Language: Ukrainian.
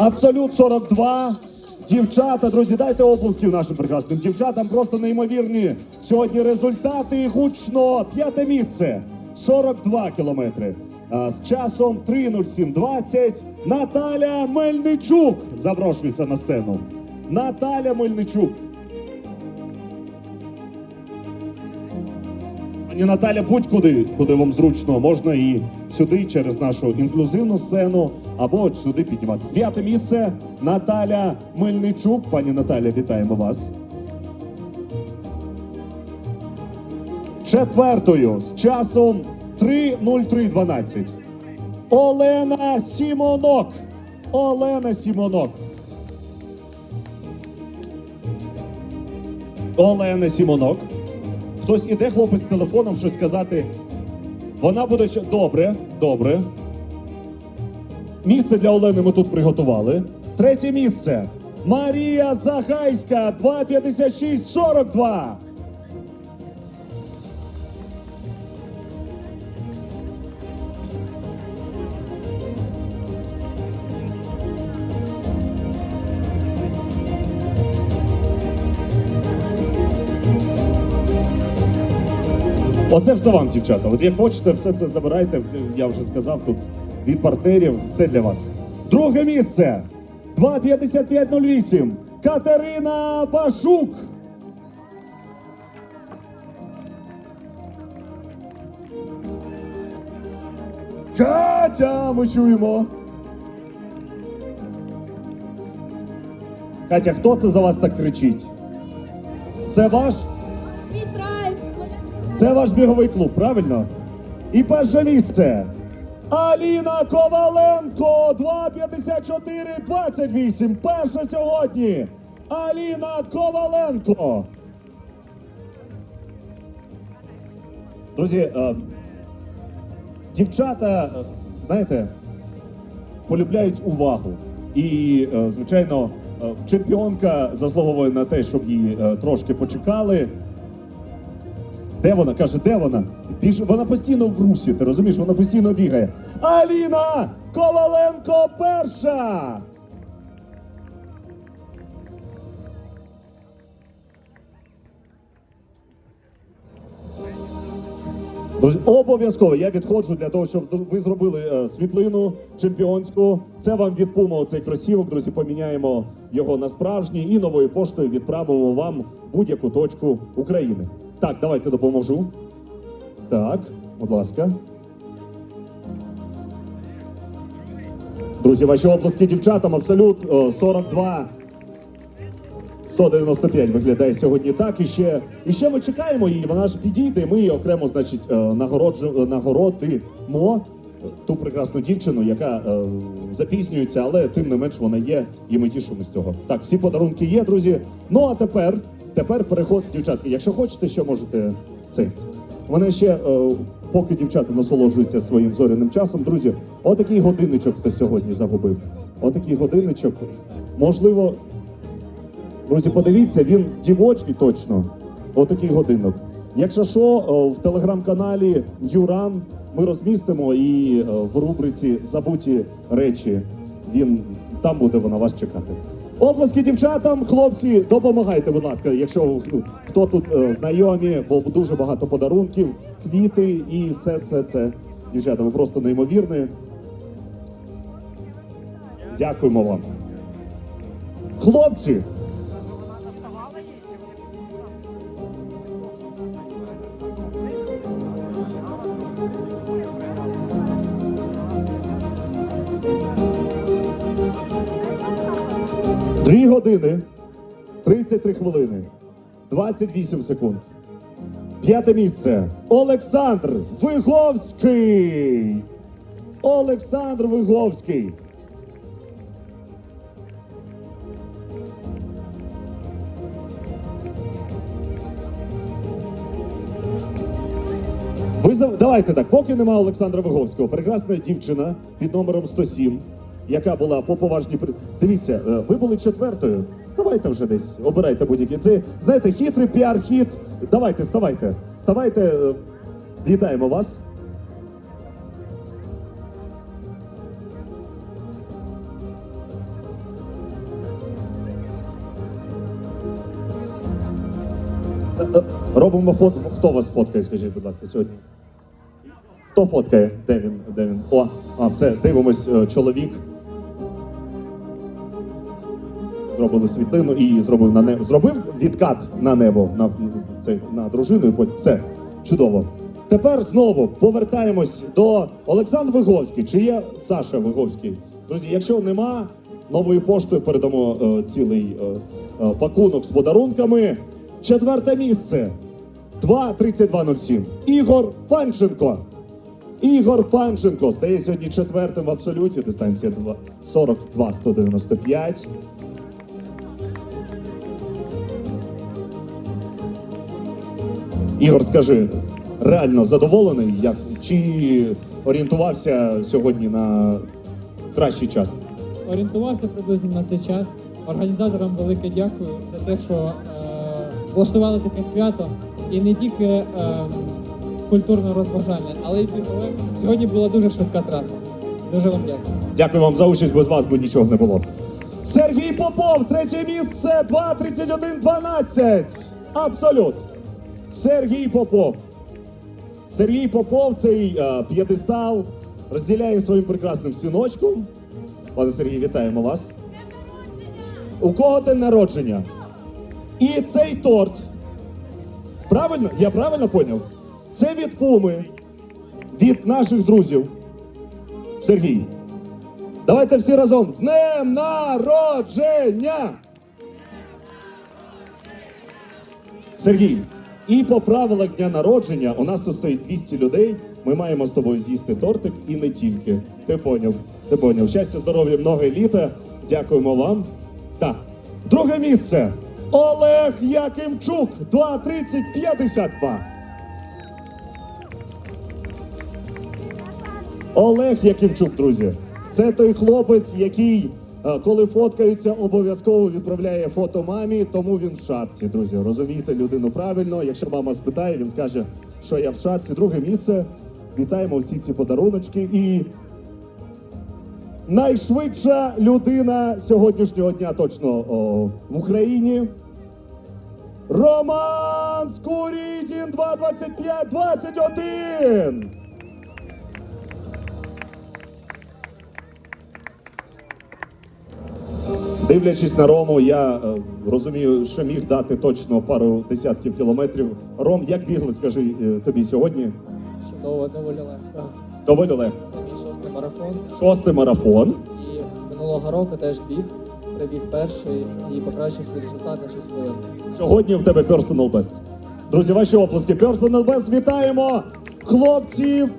Абсолют 42. Дівчата, друзі, дайте оплесків нашим прекрасним дівчатам. Просто неймовірні сьогодні результати. Гучно п'яте місце 42 кілометри. А, З часом 3.07.20 Наталя Мельничук запрошується на сцену. Наталя Мельничук. Пані Наталя, будь-куди, куди вам зручно, можна і сюди через нашу інклюзивну сцену, або от сюди підніматися. П'яте місце Наталя Мельничук. Пані Наталя, вітаємо вас. Четвертою з часом 3.03.12. Олена Сімонок. Олена Сімонок. Олена Сімонок. Хтось іде, хлопець з телефоном щось сказати. Вона буде. Добре, добре. Місце для Олени ми тут приготували. Третє місце. Марія Загайська 2.56.42. Оце все вам, дівчата. От як хочете, все це забирайте. Я вже сказав тут від партнерів. Все для вас. Друге місце 2.55.08. Катерина Башук. Катя, ми чуємо. Катя, хто це за вас так кричить? Це ваш? Це ваш біговий клуб, правильно? І перше місце. Аліна Коваленко 2.54.28. Перша сьогодні. Аліна Коваленко. Друзі, е, дівчата, е, знаєте, полюбляють увагу. І, е, звичайно, чемпіонка заслуговує на те, щоб її трошки почекали. Де вона? Каже, де вона? Більше вона постійно в русі, ти розумієш? Вона постійно бігає. Аліна Коваленко перша. Обов'язково я відходжу для того, щоб ви зробили е, світлину чемпіонську. Це вам від Puma оцей кросівок. Друзі, поміняємо його на справжній і новою поштою відправимо вам будь-яку точку України. Так, давайте допоможу. Так, будь ласка. Друзі, ваші оплески дівчатам абсолют е, 42 195 виглядає сьогодні так. І ще, і ще ми чекаємо її. Вона ж підійде. Ми її окремо, значить, е, нагороджу, нагородимо ту прекрасну дівчину, яка е, запізнюється, але тим не менш вона є, і ми тішимося з цього. Так, всі подарунки є, друзі. Ну а тепер, тепер переход, дівчатки. Якщо хочете, що можете цей. Вони ще, е, поки дівчата насолоджуються своїм зоряним часом, друзі, отакий годинничок хто сьогодні загубив. Отакий годинничок. Можливо, Друзі, подивіться, він дівочий точно. Отакий годинок. Якщо що, е, в телеграм-каналі Юран ми розмістимо і е, в рубриці Забуті речі. Він там буде вона вас чекати. Оплески дівчатам, хлопці, допомагайте, будь ласка, якщо ну, хто тут е, знайомі, бо дуже багато подарунків, квіти і все це це. Дівчата, ви просто неймовірні. Дякуємо вам. Хлопці, Дві години, 33 хвилини, 28 секунд. П'яте місце. Олександр Виговський. Олександр Виговський. Ви давайте так, поки нема Олександра Виговського, прекрасна дівчина під номером 107, яка була по поважній Дивіться, е, ви були четвертою. Ставайте вже десь, обирайте будь-які. Це знаєте, хитрий піар-хіт. Давайте, ставайте. Ставайте, е, вітаємо вас. Е, робимо фото. Хто вас фоткає, скажіть, будь ласка, сьогодні? Хто фоткає? Де він? Де він? О, а все, дивимось, чоловік. Зробили світлину і зробив на небо. Зробив відкат на небо на, це, на дружину і потім все. Чудово. Тепер знову повертаємось до Олександр Виговський. Чи є Саша Виговський? Друзі, якщо нема, новою поштою передамо е, цілий е, е, пакунок з подарунками. Четверте місце. 2.32.07. Ігор Панченко. Ігор Панченко стає сьогодні четвертим в абсолюті. Дистанція 2 Ігор, скажи, реально задоволений, як чи орієнтувався сьогодні на кращий час? Орієнтувався приблизно на цей час. Організаторам велике дякую за те, що е, влаштували таке свято. І не тільки е, культурно-розважальне, але й бігове. Сьогодні була дуже швидка траса. Дуже вам дякую. Дякую вам за участь, без вас би нічого не було. Сергій Попов, третє місце, 2.31.12. Абсолют. Сергій Попов. Сергій Попов цей е, п'єдестал розділяє своїм прекрасним синочком. Пане Сергій, вітаємо вас. У кого день народження? І цей торт. Правильно? Я правильно поняв? Це від Пуми, від наших друзів. Сергій. Давайте всі разом з днем народження! Сергій, і по правилах дня народження у нас тут стоїть 200 людей. Ми маємо з тобою з'їсти тортик і не тільки. Ти поняв? Ти поняв. Щастя, здоров'я, много літа. Дякуємо вам. Так. Друге місце. Олег Якимчук, 2.30.52. Олег Якимчук, друзі, це той хлопець, який, коли фоткаються, обов'язково відправляє фото мамі, тому він в шапці, друзі. Розумієте людину правильно. Якщо мама спитає, він скаже, що я в шапці. Друге місце. Вітаємо всі ці подаруночки. І найшвидша людина сьогоднішнього дня точно о, в Україні. Роман Скурітін 2.25.21! Дивлячись на Рому, я е, розумію, що міг дати точно пару десятків кілометрів. Ром, як бігли, скажи е, тобі сьогодні? Чудово, доволі легко. Доволі легко. Це мій шостий марафон. Шостий марафон. І минулого року теж біг. Прибіг перший і покращив свій результат на 6 хвилин. Сьогодні в тебе personal best. Друзі, ваші оплески. Personal best. Вітаємо хлопців